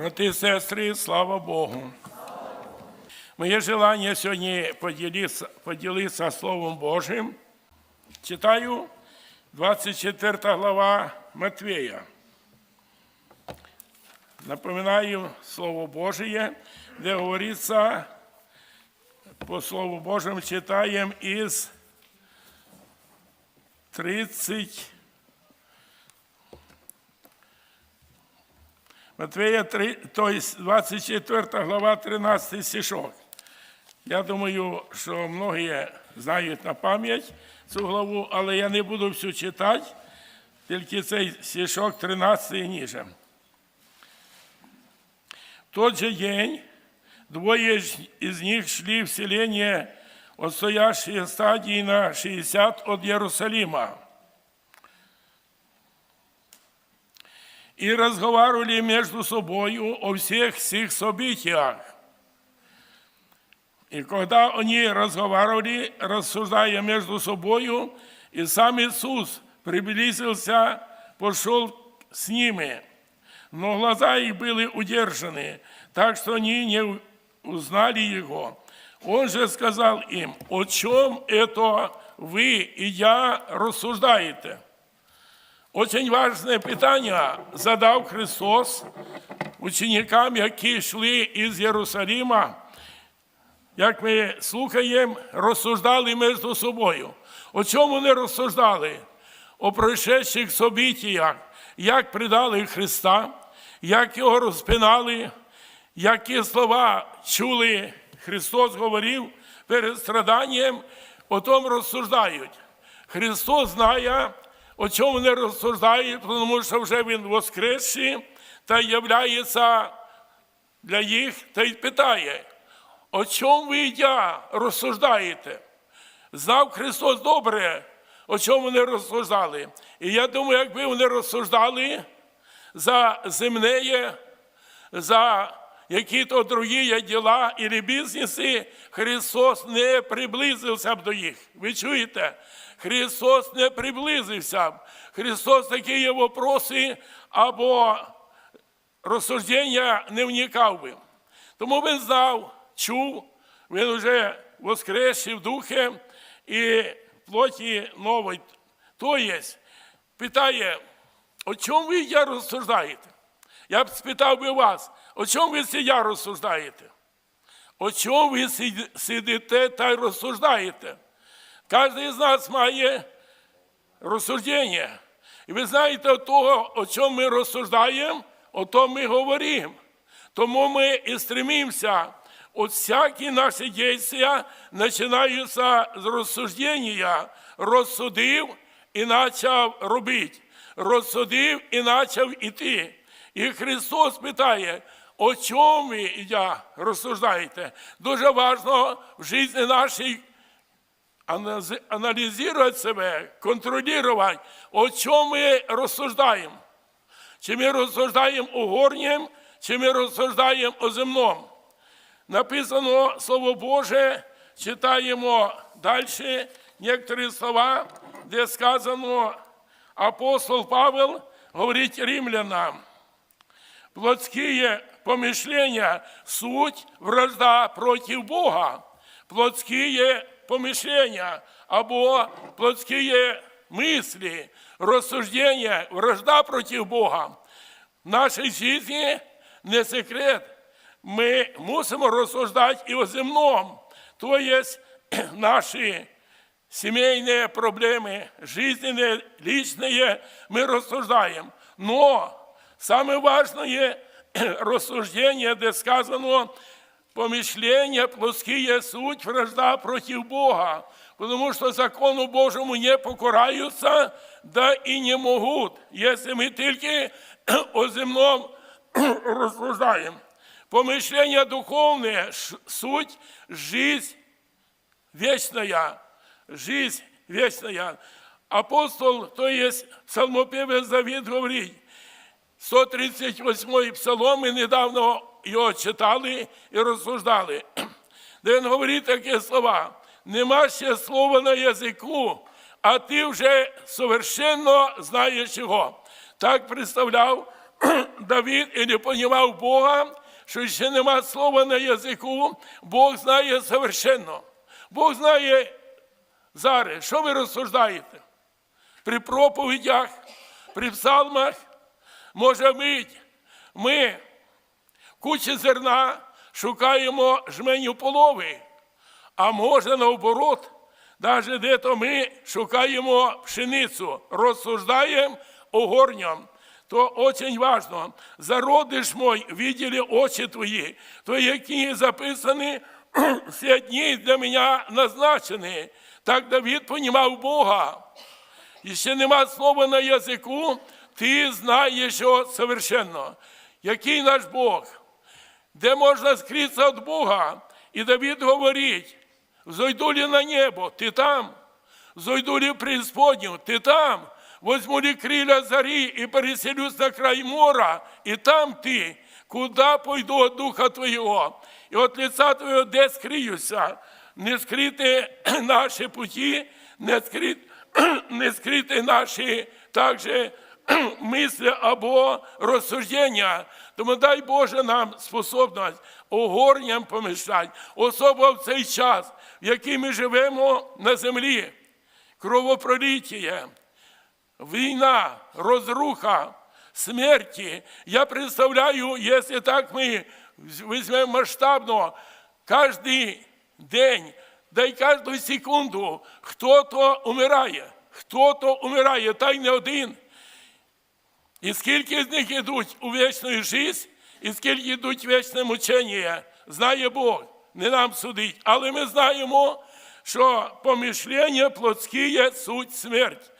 Брати і сестри, слава Богу. Моє желання сьогодні поділитися, поділитися Словом Божим. Читаю 24 глава Матвея. Напоминаю Слово Божие, де говориться, по Слову Божому читаємо із 30 Матвея 3, то есть 24 глава, 13 стишок. Я думаю, що многі знають на пам'ять цю главу, але я не буду всю читати, тільки цей стишок 13 і ніже. Тот же день двое из них шли в селение, отстоящее стадии на 60 от Иерусалима. И разговаривали между собою о всех сих событиях. И когда они разговаривали, рассуждая между собою, и сам Иисус приблизился, пошел с ними. Но глаза их были удержаны, так что они не узнали Его. Он же сказал им, о чем это вы и я рассуждаете? Очень важне питання задав Христос ученикам, які йшли із Єрусалима, як ми слухаємо, розсуждали між собою. О чому вони розсуждали? О пройшедших событіях, як предали Христа, як його розпинали, які слова чули, Христос говорив перед страданням, о том розсуждають. Христос знає, о чому вони розсуждають, тому що вже Він воскресший та являється для їх та й питає, о чому ви я розсуждаєте? Знав Христос добре, о чому вони розсуждали. І я думаю, якби вони розсуждали за земне, за які-то другі діла і бізнеси, Христос не приблизився б до їх. Ви чуєте? Христос не приблизився. Христос такі є вопроси або розсуждення не вникав би. Тому він знав, чув, він вже воскресив духе і плоті. То є, питає, о чому ви я розсуждаєте? Я б спитав би вас, о чому ви я розсуждаєте? О чому ви сидите та розсуждаєте? Кожен з нас має розсуждення. І ви знаєте, того, о чому ми розсуждаємо, о том ми говоримо. Тому ми і стремимося, от всякі наші дійства починаються з розсуждення. Розсудив і почав робити. Розсудив і почав іти. І Христос питає, о чому ви я розсуждаєте? Дуже важливо в житті нашій аналізувати себе, контролювати, о чому ми розсуждаємо. Чи ми розсуждаємо о горнім, чи ми розсуждаємо о земному. Написано Слово Боже, читаємо далі некоторі слова, де сказано апостол Павел говорить римлянам. Плотские помышления – суть вражда против Бога. Плотские помышления або плотские мысли, рассуждения, вражда против Бога. В нашій житті не секрет. Ми мусимо розсуждати і о земному, то є наші сімейні проблеми, жизненные, личные, мы рассуждаем. Но самое важное рассуждение, где сказано, помышления плоские суть вражда против Бога, потому что закону Божьему не покораются, да и не могут, если мы только о земном рассуждаем. Помышления духовные – суть жизнь вечная, жизнь вечная. Апостол, то есть псалмопевец Давид говорит, 138-й псалом, ми недавно його читали і розсуждали, де він говорить такі слова. Нема ще слова на язику, а ти вже совершенно знаєш його. Так представляв Давид і не понімав Бога, що ще нема слова на язику, Бог знає совершенно. Бог знає зараз, що ви розсуждаєте. При проповідях, при псалмах, може мить, ми кучі зерна шукаємо жменю полови, а може наоборот, навіть де-то ми шукаємо пшеницю, розсуждаємо огорням. То очень важно. Зародиш мой, видели очі твої, твої книги записані, все дні для мене назначені. Так Давид понімав Бога. І ще нема слова на язику, ти знаєш його совершенно. Який наш Бог? Де можна скритися від Бога? І Давид говорить, зойду ли на небо, ти там, зойду ли в преисподню, ти там, возьму ли крилля зари і переселюсь на край мора, і там ти, куди пойду от Духа Твоєго, і от лица Твоєго де скриюся, не скрити наші путі, не скрити, не скрити наші також мислі або розсуждення. Тому дай Боже нам способність огорням помішати, особливо в цей час, в який ми живемо на землі, кровопроліття, війна, розруха, смерті. Я представляю, якщо так ми візьмемо масштабно, кожен день, да й кожну секунду, хто-то умирає, хто-то умирає, та й не один. І скільки з них йдуть у вічну життя, і скільки йдуть вічне мучення, знає Бог, не нам судить. Але ми знаємо, що помишлення плотське суть смерть.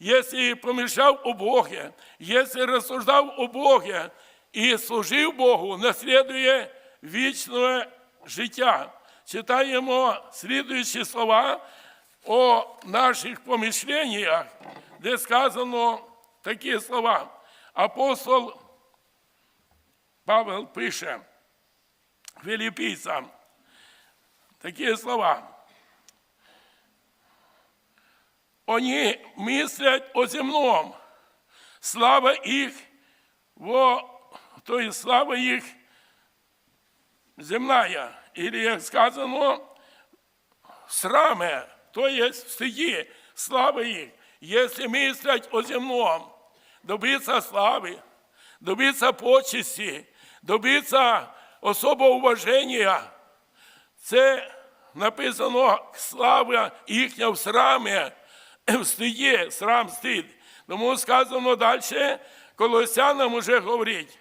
Якщо помішав у Боге, якщо розсуждав у Боге і служив Богу, наслідує вічне життя. Читаємо слідуючі слова о наших помишленнях, де сказано такі слова. Апостол Павел пише филиппийцам такі слова. Они мыслят о земном, слава их, во, то есть слава их земная, или, як сказано, сраме, то есть в стыде, слава их, если мыслять о земном, добиться слави, добиться почесті, добиться особого уваження. Це написано слава їхня в срамі, в стиді, срам стид. Тому сказано далі, колосянам уже говорить,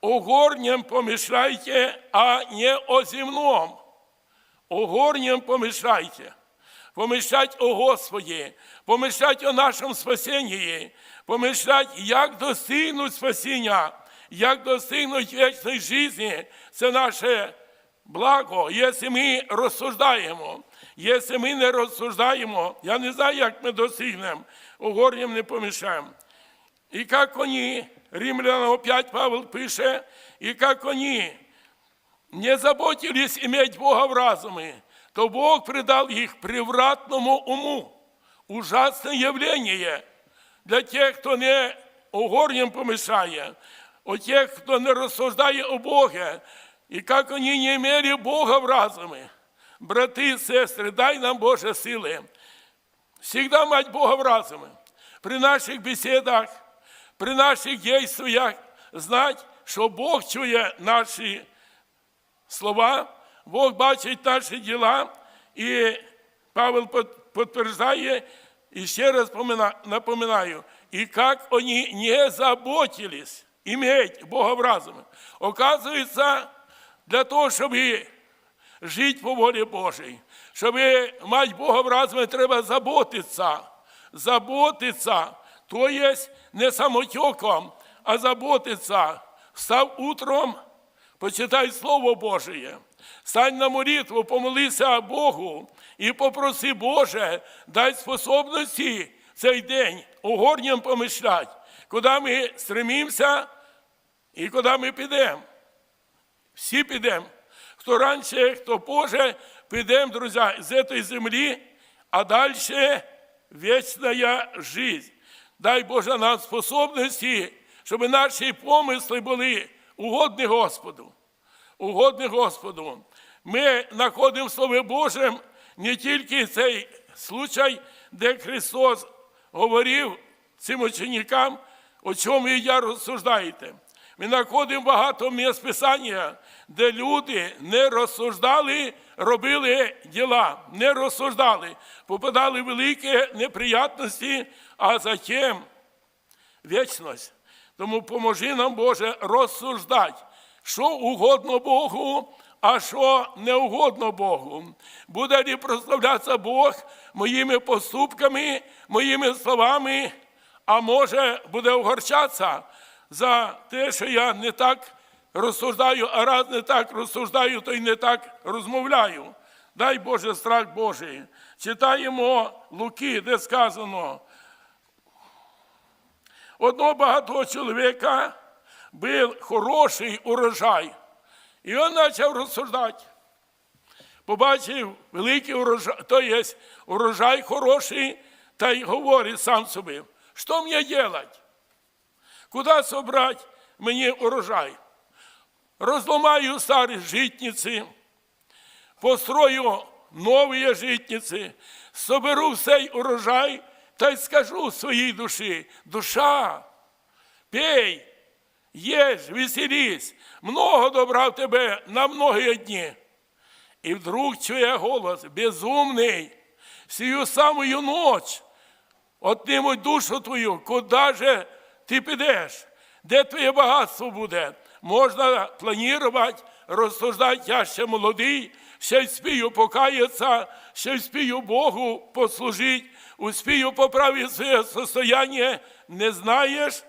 о помішайте, а не о земном. О помішайте. Помішать о Господі, помішать о нашому спасенні, помішать, як достигнуть спасіння, як достигнуть вічної житті. Це наше благо, якщо ми розсуждаємо. Якщо ми не розсуждаємо, я не знаю, як ми достигнемо, угорням не помішаємо. И как они, римлянам опять Павел пише, и как они не заботились иметь Бога в разуме, то Бог придал их превратному уму. Ужасное явление для тех, кто не угорням помешає, о тех, кто не рассуждает о Боге, и как они не имели Бога в разуме. Брати и сестры, дай нам Боже силы. Всегда мать Бога в разуме. При наших беседах, при наших действиях знать, що Бог чує наші слова, Бог бачить наші діла, і Павел підтверджує, і ще раз напоминаю, и как они не заботились иметь Бога в разуме. Оказывается, для того, чтобы жити по волі Божій, щоб мати Бога в разумі, треба заботитися. Заботитися, то є не самотеком, а заботитися. Став утром, почитай Слово Божє. Стань на молитву, помолися Богу і попроси Боже, дай способності цей день угорням помишлять, куди ми стремимося і куди ми підемо. Всі підемо. Хто раніше, хто позже, підемо, друзі, з цієї землі, а далі вічна жизнь. Дай Боже нам способності щоб наші помисли були угодні Господу. Угодні Господу. Ми знаходимо в Слові Божим не тільки цей случай, де Христос говорив цим ученикам, о чому і я розсуждаєте. Ми знаходимо багато місць Писання, де люди не розсуждали, робили діла, не розсуждали, попадали в великі неприятності, а затім вічність. Тому поможи нам, Боже, розсуждати, що угодно Богу, а що не угодно Богу. Буде ли прославлятися Бог моїми поступками, моїми словами, а може буде огорчатися за те, що я не так розсуждаю, а раз не так розсуждаю, то й не так розмовляю. Дай Боже страх Божий. Читаємо Луки, де сказано, одного багатого чоловіка був хороший урожай. І він почав розсуждати. Побачив великий урожай, то є урожай хороший, та й говорить сам собі, що мені робити? Куди собрати мені урожай? Розломаю старі житниці, построю нові житниці, соберу цей урожай та й скажу своїй душі, душа, пей, єж, веселись, много добра в тебе на многі дні. І вдруг чує голос, безумний, сію самую ніч, отнимуть душу твою, куди же ти підеш, де твоє багатство буде. Можна планувати, розсуждати, я ще молодий, ще й спію покаятися, ще спію Богу послужити, успію поправити своє состояние, не знаєш,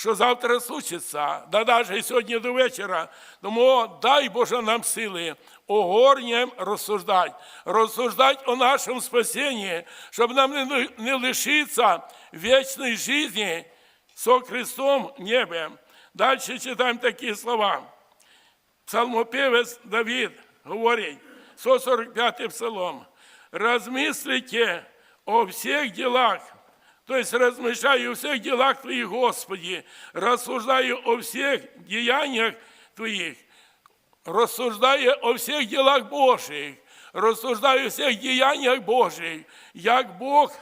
що завтра случиться, да навіть сьогодні до вечора. Тому дай Боже нам сили огорням розсуждати, розсуждати о нашому спасінні, щоб нам не, не лишитися вічної житті со Христом в небі. Далі читаємо такі слова. Псалмопевець Давид говорить, 145 псалом. Размыслите о всех делах, то есть размышляю о всех делах Твоих, Господи, рассуждаю о всех деяниях Твоих, рассуждаю о всех делах Божьих, рассуждаю о всех деяниях Божьих, як Бог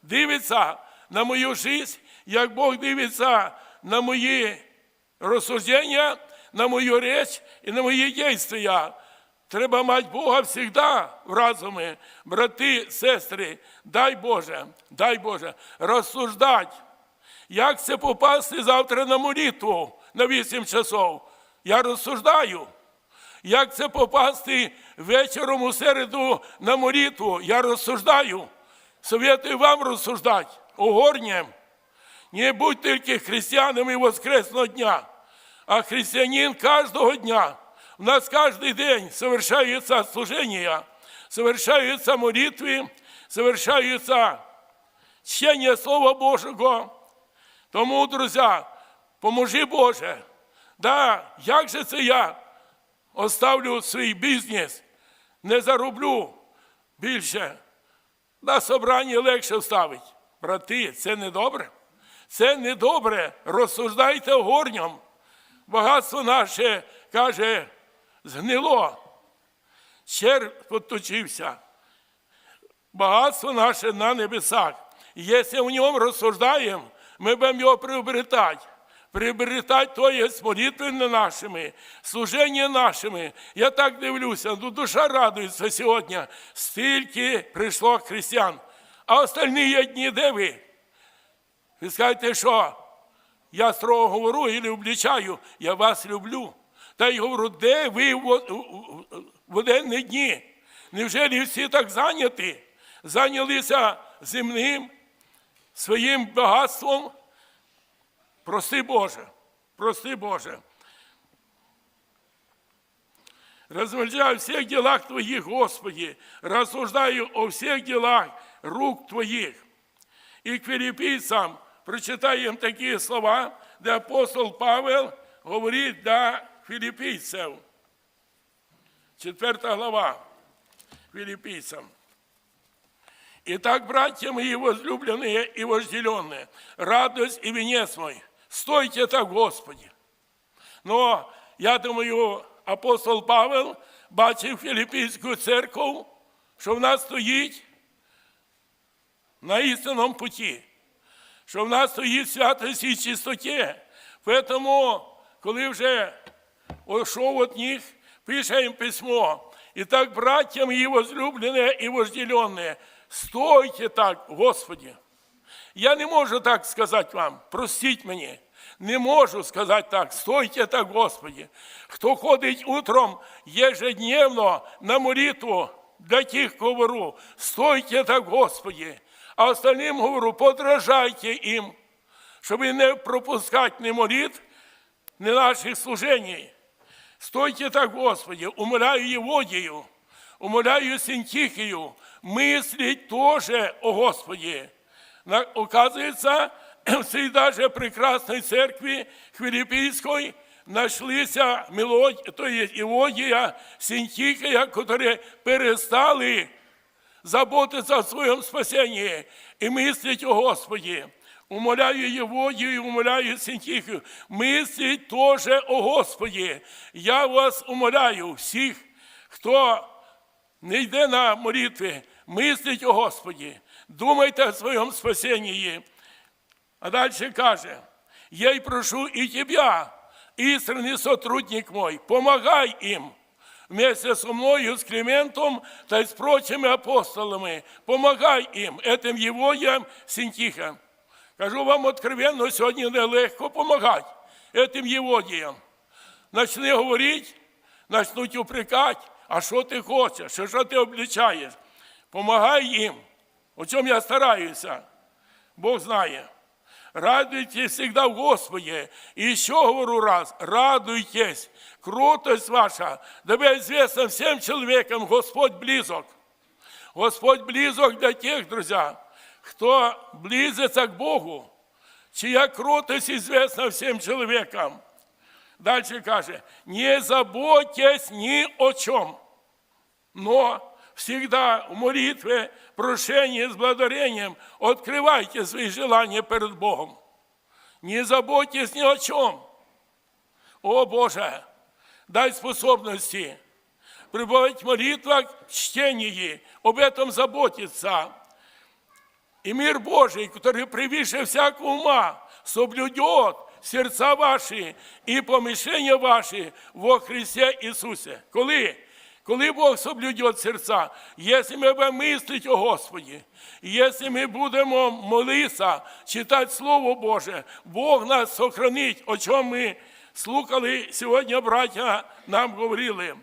дивиться на мою жизнь, як Бог дивиться на мої розсуждення, на мою реч і на мої дійства. Треба мати Бога завжди в разумі. Брати, сестри, дай Боже, дай Боже, розсуждати. Як це попасти завтра на молитву на 8 часов? Я розсуждаю. Як це попасти вечором у середу на молитву? Я розсуждаю. Советую вам розсуждати угорням. Не будь тільки християнами воскресного дня, а християнин кожного дня. У нас каждый день совершаются служения, совершаются молитвы, совершаются чтение Слова Божого. Тому, друзі, поможи Боже. Да, як же це я оставлю свій бізнес, не зароблю більше. На собранні легше вставить. Брати, це не добре. Це не добре. Розсуждайте горням. Багатство наше каже згнило, черв поточився. Багатство наше на небесах. І Якщо в ньому розсуждаємо, ми будемо його приобретати. Приобретати то є з молитвами нашими, служення нашими. Я так дивлюся, ну душа радується сьогодні. Стільки прийшло християн. А остальні дні де ви? Ви скажете, що я строго говорю і облічаю, я вас люблю. Та й говорю, де ви в буденні дні? Невже не всі так зайняті? Зайнялися земним своїм багатством? Прости Боже, прости Боже. Размышляю о всех делах Твоих, Господи, рассуждаю о всех делах рук Твоих. И к филиппийцам прочитаем такие слова, де апостол Павел говорит до филиппийцев. Четвертая глава филиппийцам. Итак, братья мои возлюбленные и вожделенные, радость и венец мой. Стойте так, Господі. Ну, я думаю, апостол Павел бачив Філіппійську церкву, що вона стоїть на істинному путі, що в нас стоїть в святості і чистоті. Тому, коли вже ушов від них, пише їм письмо. І так, браття мої возлюблене і вожделенне, стойте так, Господі. Я не можу так сказати вам, простіть мені. Не можу сказати так, стойте так, Господі. Хто ходить утром ежедневно на молитву для тих, говорю, стойте так, Господі. А остальним говорю, подражайте їм, щоб не пропускати ні молитв, ні наших служень. Стойте так, Господи, умоляю Єводію, умоляю Синтихию, мыслить тоже о Господе. На- Оказывается, в цій даже прекрасной церкви Филиппийской нашлися мелодия, то есть Іводія, Синтихия, которые перестали заботиться о своем спасении и мыслить о Господе. Умоляю Єводію і умоляю Синтихію, мыслить тоже о Господі. Я вас умоляю всіх, хто не йде на молитви, мисліть о Господі, думайте о своєму спасенні. А далі каже, я й прошу і тебя, істинний сотрудник мой, помагай їм вместе со мною, с Климентом та й з прочими апостолами. Помагай їм, этим Євоям, Синтихам. Кажу вам откровенно, сьогодні нелегко помагати этим Єводіям. Начни говорити, начнуть упрекати, а що ти хочеш, що, ти облічаєш. Помагай їм. У чому я стараюся. Бог знає. Радуйтесь всегда в Господе. И еще говорю раз, радуйтесь. Крутость ваша, дабы известно всем человекам, Господь близок. Господь близок для тех, друзья, кто близится к Богу, чья крутость известна всем человекам. Дальше каже, не заботьтесь ни о чем, но всегда в молитве, прошении с благодарением открывайте свои желания перед Богом. Не заботьтесь ни о чем. О Боже, дай способности пребывать в молитвах, чтении, об этом заботиться. И мир Божий, который превыше всякого ума, соблюдет сердца ваши и помышления ваши во Христе Иисусе. Коли? Коли Бог соблюдет сердца, если мы будем мыслить о Господі, если ми будемо молитися, читати Слово Боже, Бог нас сохранить, о чому ми слухали сьогодні, браття нам говорили.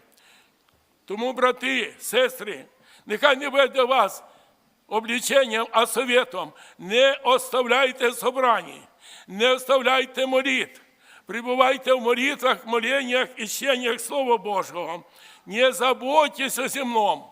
Тому, брати, сестри, нехай не буде для вас обліченням, а советом. Не оставляйте собрані, не оставляйте молитв. Пребывайте в молитвах, молениях и чтениях Слова Божьего. Не заботьтесь о земном.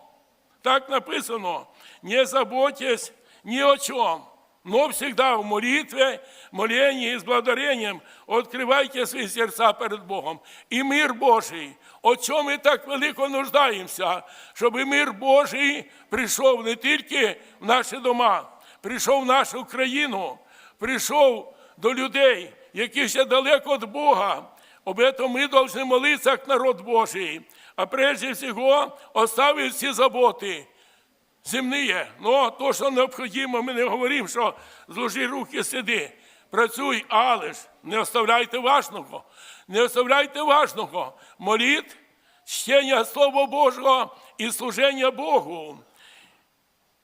Так написано. Не заботьтесь ни о чем Но всегда в молитве, молении и с благодарением открывайте свои сердца перед Богом. И мир Божий, о чем ми так велико нуждаємося, щоб мир Божий прийшов не тільки в наші дома, прийшов в нашу країну, прийшов до людей, які ще далеко від Бога. Об этом мы должны молиться, как народ Божий. А прежде всего оставить всі заботи земные. Ну, то, що необхідно, ми не говоримо, що зложи руки, сиди. Працюй, але ж не оставляйте важного. Не оставляйте важного. Моліт, чтення Слова Божого і служення Богу.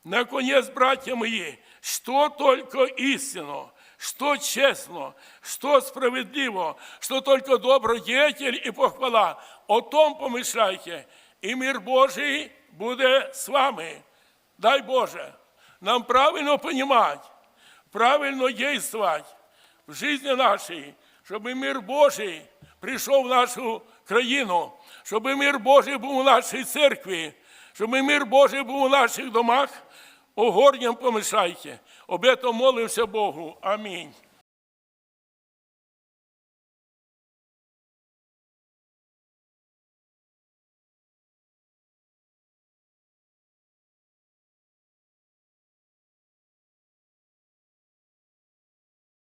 Наконец, братья мои, что только истинно, что честно, что справедливо, что только добродетель и похвала, о том помышляйте, и мир Божий буде с вами. Дай Боже, нам правильно понимать, правильно действовать в жизни нашей, чтобы мир Божий прийшов в нашу країну, щоб мир Божий був у нашій церкві, щоб мир Божий був у наших домах, огорням помішайте. Об этом молився Богу. Амінь.